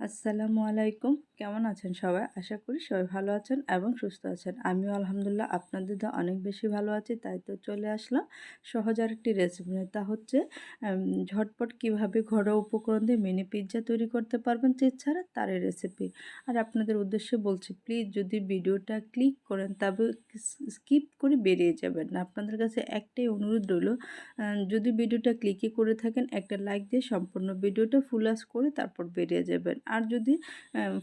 আসসালামু আলাইকুম। কেমন আছেন সবাই? আশা করি সবাই ভালো আছেন এবং সুস্থ আছেন। আমিও আলহামদুলিল্লাহ আপনাদের তো অনেক বেশি ভালো আছি, তাই তো চলে আসলাম সহজ আর একটি রেসিপি তা হচ্ছে ঝটপট কীভাবে ঘরোয়া উপকরণ দিয়ে মিনি পিৎজা তৈরি করতে পারবেন চিজ ছাড়া তার রেসিপি আর আপনাদের উদ্দেশ্যে বলছি প্লিজ যদি ভিডিওটা ক্লিক করেন তবে স্কিপ করে বেরিয়ে যাবেন। না আপনাদের কাছে একটাই অনুরোধ রইল যদি ভিডিওটা ক্লিকই করে থাকেন, একটা লাইক দিয়ে সম্পূর্ণ ভিডিওটা ফুল আস করে তারপর বেরিয়ে যাবেন। আর যদি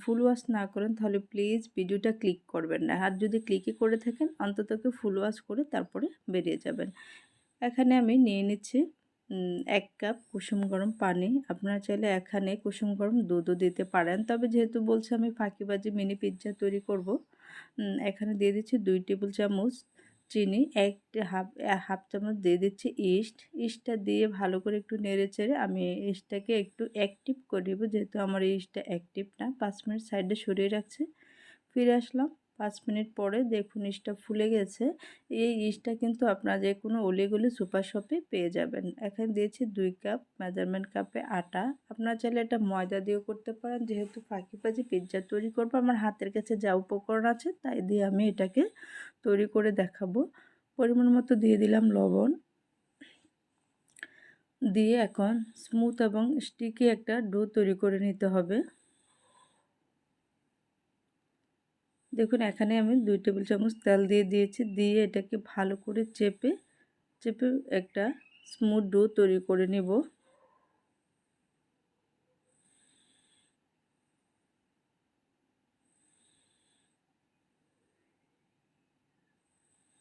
ফুল ওয়াশ না করেন তাহলে প্লিজ ভিডিওটা ক্লিক করবেন না। আর যদি ক্লিকই করে থাকেন অন্ততকে ফুল ওয়াশ করে তারপরে বেরিয়ে যাবেন। এখানে আমি নিয়ে নিচ্ছি এক কাপ কুসুম গরম পানি। আপনারা চাইলে এখানে কুসুম গরম দুধও দিতে পারেন। তবে যেহেতু বলছে আমি ফাঁকিবাজি মিনি পিৎজা তৈরি করব এখানে দিয়ে দিচ্ছি দুই টেবিল চামচ চিনি এক হাফ হাফ চামচ দিয়ে দিচ্ছি ইস্ট। ইস্টটা দিয়ে ভালো করে একটু নেড়ে চেড়ে আমি ইস্টটাকে একটু অ্যাক্টিভ করে দেবো যেহেতু আমার ইস্টটা অ্যাক্টিভ না, পাঁচ মিনিট সাইডে সরিয়ে রাখছি। ফিরে আসলাম। পাঁচ মিনিট পরে দেখুন ইস্টটা ফুলে গেছে। এই ইস্টটা কিন্তু আপনারা যে কোনো অলিগুলি সুপার শপে পেয়ে যাবেন। এখানে দিয়েছি দুই কাপ মেজারমেন্ট কাপে আটা। আপনারা চাইলে এটা ময়দা দিয়েও করতে পারেন। যেহেতু ফাঁকি পাজি পিৎজা তৈরি করব, আমার হাতের কাছে যা উপকরণ আছে তাই দিয়ে আমি এটাকে তৈরি করে দেখাবো। পরিমাণ মতো দিয়ে দিলাম লবণ। দিয়ে এখন স্মুথ এবং স্টিকি একটা ডো তৈরি করে নিতে হবে। দেখুন, এখানে আমি দুই টেবিল চামচ তেল দিয়ে দিয়েছি। দিয়ে এটাকে ভালো করে চেপে চেপে একটা স্মুথ ডো তৈরি করে নেব।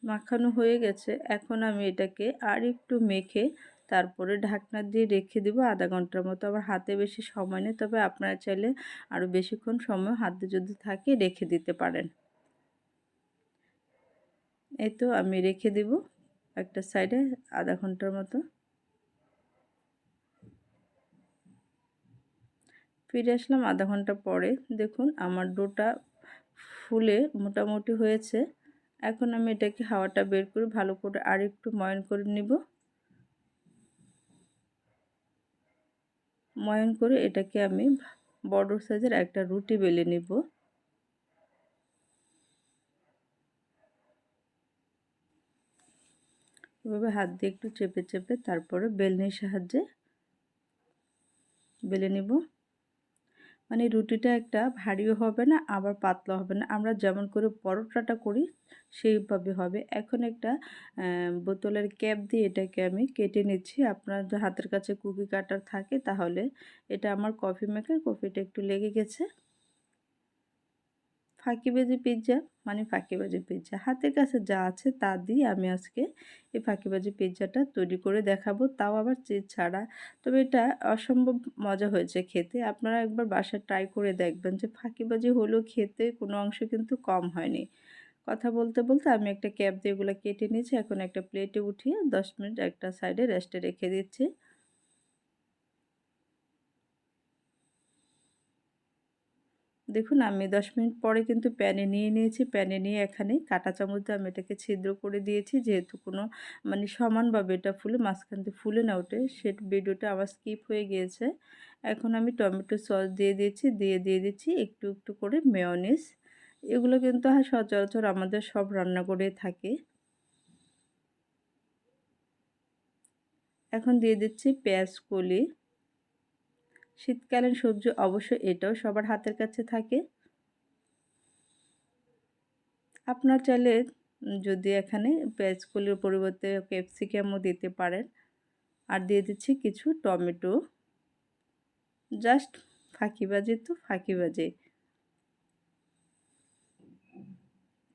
মাখানো হয়ে গেছে। এখন আমি এটাকে আর একটু মেখে তারপরে ঢাকনা দিয়ে রেখে দেবো আধা ঘণ্টার মতো। আবার হাতে বেশি সময় নেই, তবে আপনারা চাইলে আরও বেশিক্ষণ সময় হাতে যদি থাকে রেখে দিতে পারেন। এই তো আমি রেখে দিব একটা সাইডে আধা ঘণ্টার মতো। ফিরে আসলাম আধা ঘণ্টা পরে। দেখুন আমার ডোটা ফুলে মোটামুটি হয়েছে। এখন আমি এটাকে হাওয়াটা বের করে ভালো করে আর একটু ময়ন করে নিব। ময়ন করে এটাকে আমি বড় সাইজের একটা রুটি বেলে নিব। এভাবে হাত দিয়ে একটু চেপে চেপে তারপরে বেলনির সাহায্যে বেলে নিব। মানে রুটিটা একটা ভারীও হবে না, আবার পাতলা হবে না। আমরা যেমন করে পরোটাটা করি, সেইভাবে হবে। এখন একটা বোতলের ক্যাপ দিয়ে এটাকে আমি কেটে নিচ্ছি। আপনার হাতের কাছে কুকি কাটার থাকে, তাহলে এটা আমার কফি মেকার কফিটা একটু লেগে গেছে। ফাঁকিবাজি পিৎজা মানে ফাঁকিবাজি পিৎজা হাতের কাছে যা আছে তা দিয়ে আমি আজকে এই ফাঁকিবাজি পিৎজাটা তৈরি করে দেখাবো। তাও আবার চিজ ছাড়া। তবে এটা অসম্ভব মজা হয়েছে খেতে। আপনারা একবার বাসায় ট্রাই করে দেখবেন যে ফাঁকিবাজি হলেও খেতে কোনো অংশ কিন্তু কম হয়নি। কথা বলতে বলতে আমি একটা ক্যাপ দিয়ে এগুলো কেটে নিয়েছি। এখন একটা প্লেটে উঠিয়ে দশ মিনিট একটা সাইডে রেস্টে রেখে দিচ্ছি। দেখুন, আমি দশ মিনিট পরে কিন্তু প্যানে নিয়ে নিয়েছি। প্যানে নিয়ে এখানে কাটা চামচ আমি এটাকে ছিদ্র করে দিয়েছি। যেহেতু কোনো মানে সমানভাবে এটা ফুলে মাঝখান থেকে ফুলে না ওঠে, সে ভিডিওটা আমার স্কিপ হয়ে গিয়েছে। এখন আমি টমেটো সস দিয়ে দিয়েছি, দিয়ে দিয়ে দিচ্ছি একটু একটু করে মেয়নিস এগুলো কিন্তু হ্যাঁ সচরাচর আমাদের সব রান্না করে থাকে। এখন দিয়ে দিচ্ছি পেঁয়াজ কলি। শীতকালীন সবজি অবশ্যই এটাও সবার হাতের কাছে থাকে। আপনার চাইলে যদি এখানে পেঁয়াজকলির পরিবর্তে ক্যাপসিকামও দিতে পারেন। আর দিয়ে দিচ্ছি কিছু টমেটো। জাস্ট ফাঁকিবাজি তো ফাঁকিবাজি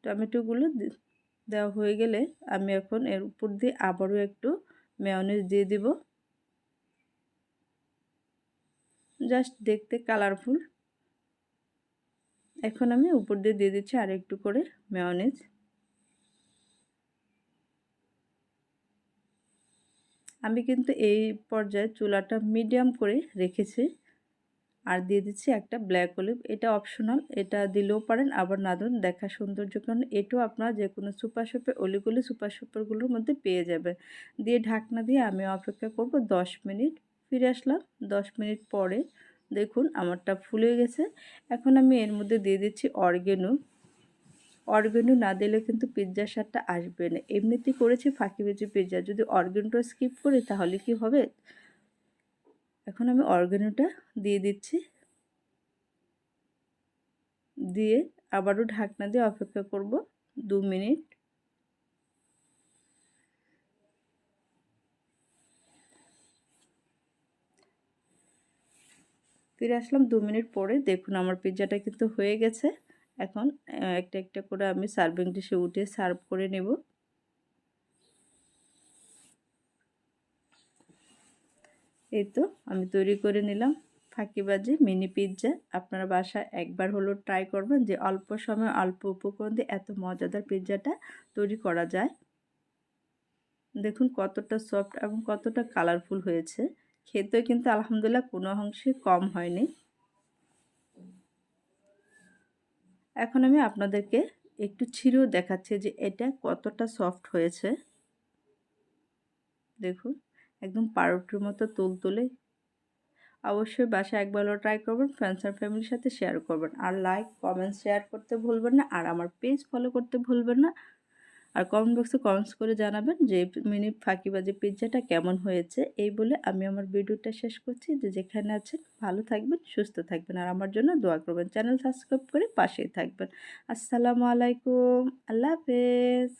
টমেটোগুলো দেওয়া হয়ে গেলে আমি এখন এর উপর দিয়ে আবারও একটু মেয়নিজ দিয়ে দিব। জাস্ট দেখতে কালারফুল এখন আমি উপর দিয়ে দিয়ে দিচ্ছি আর একটু করে মেয়নিজ আমি কিন্তু এই পর্যায়ে চুলাটা মিডিয়াম করে রেখেছি। আর দিয়ে দিচ্ছি একটা ব্ল্যাক অলিভ এটা অপশনাল এটা দিলেও পারেন, আবার না দেন দেখা সৌন্দর্য, কারণ এটাও আপনারা যে কোনো সুপার শপে অলিগুলি সুপার শপেরগুলোর মধ্যে পেয়ে যাবে। দিয়ে ঢাকনা দিয়ে আমি অপেক্ষা করব দশ মিনিট। ফিরে আসলাম দশ মিনিট পরে। দেখুন, আমারটা ফুলে গেছে। এখন আমি এর মধ্যে দিয়ে দিচ্ছি অর্গেনো। অর্গেনো না দিলে কিন্তু পিৎজার স্বাদটা আসবে না। এমনিতেই করেছি ফাঁকি বেজি পিৎজা। যদি অর্গেনোটা স্কিপ করি, তাহলে কি হবে? এখন আমি অর্গেনোটা দিয়ে দিচ্ছি। দিয়ে আবারও ঢাকনা দিয়ে অপেক্ষা করব দু মিনিট। ফিরে আসলাম দু মিনিট পরে। দেখুন, আমার পিৎজাটা কিন্তু হয়ে গেছে। এখন একটা একটা করে আমি সার্ভিং ডিশে উঠে সার্ভ করে নেব। এই তো, আমি তৈরি করে নিলাম ফাঁকিবাজি মিনি পিৎজা আপনারা বাসায় একবার হলো ট্রাই করবেন যে অল্প সময় অল্প উপকরণ দিয়ে এত মজাদার পিৎজাটা তৈরি করা যায়। দেখুন, কতটা সফট এবং কতটা কালারফুল হয়েছে। খেতেও কিন্তু আলহামদুলিল্লাহ কোনো অংশে কম হয়নি। এখন আমি আপনাদেরকে একটু ছিঁড়েও দেখাচ্ছি যে এটা কতটা সফট হয়েছে। দেখুন, একদম পাউরুটির মতো তুলতুলে। অবশ্যই বাসায় একবারও ট্রাই করবেন ফ্রেন্ডস আর ফ্যামিলির সাথে শেয়ার করবেন। আর লাইক কমেন্ট শেয়ার করতে ভুলবেন না। আর আমার পেজ ফলো করতে ভুলবেন না। আর কমেন্ট বক্সে কমেন্টস করে জানাবেন যে মিনি ফাঁকিবাজি পিৎজাটা কেমন হয়েছে। এই বলে আমি আমার ভিডিওটা শেষ করছি। যে যেখানে আছেন, ভালো থাকবেন, সুস্থ থাকবেন। আর আমার জন্য দোয়া করবেন। চ্যানেল সাবস্ক্রাইব করে পাশেই থাকবেন। আসসালামু আলাইকুম। আল্লাহ হাফেজ।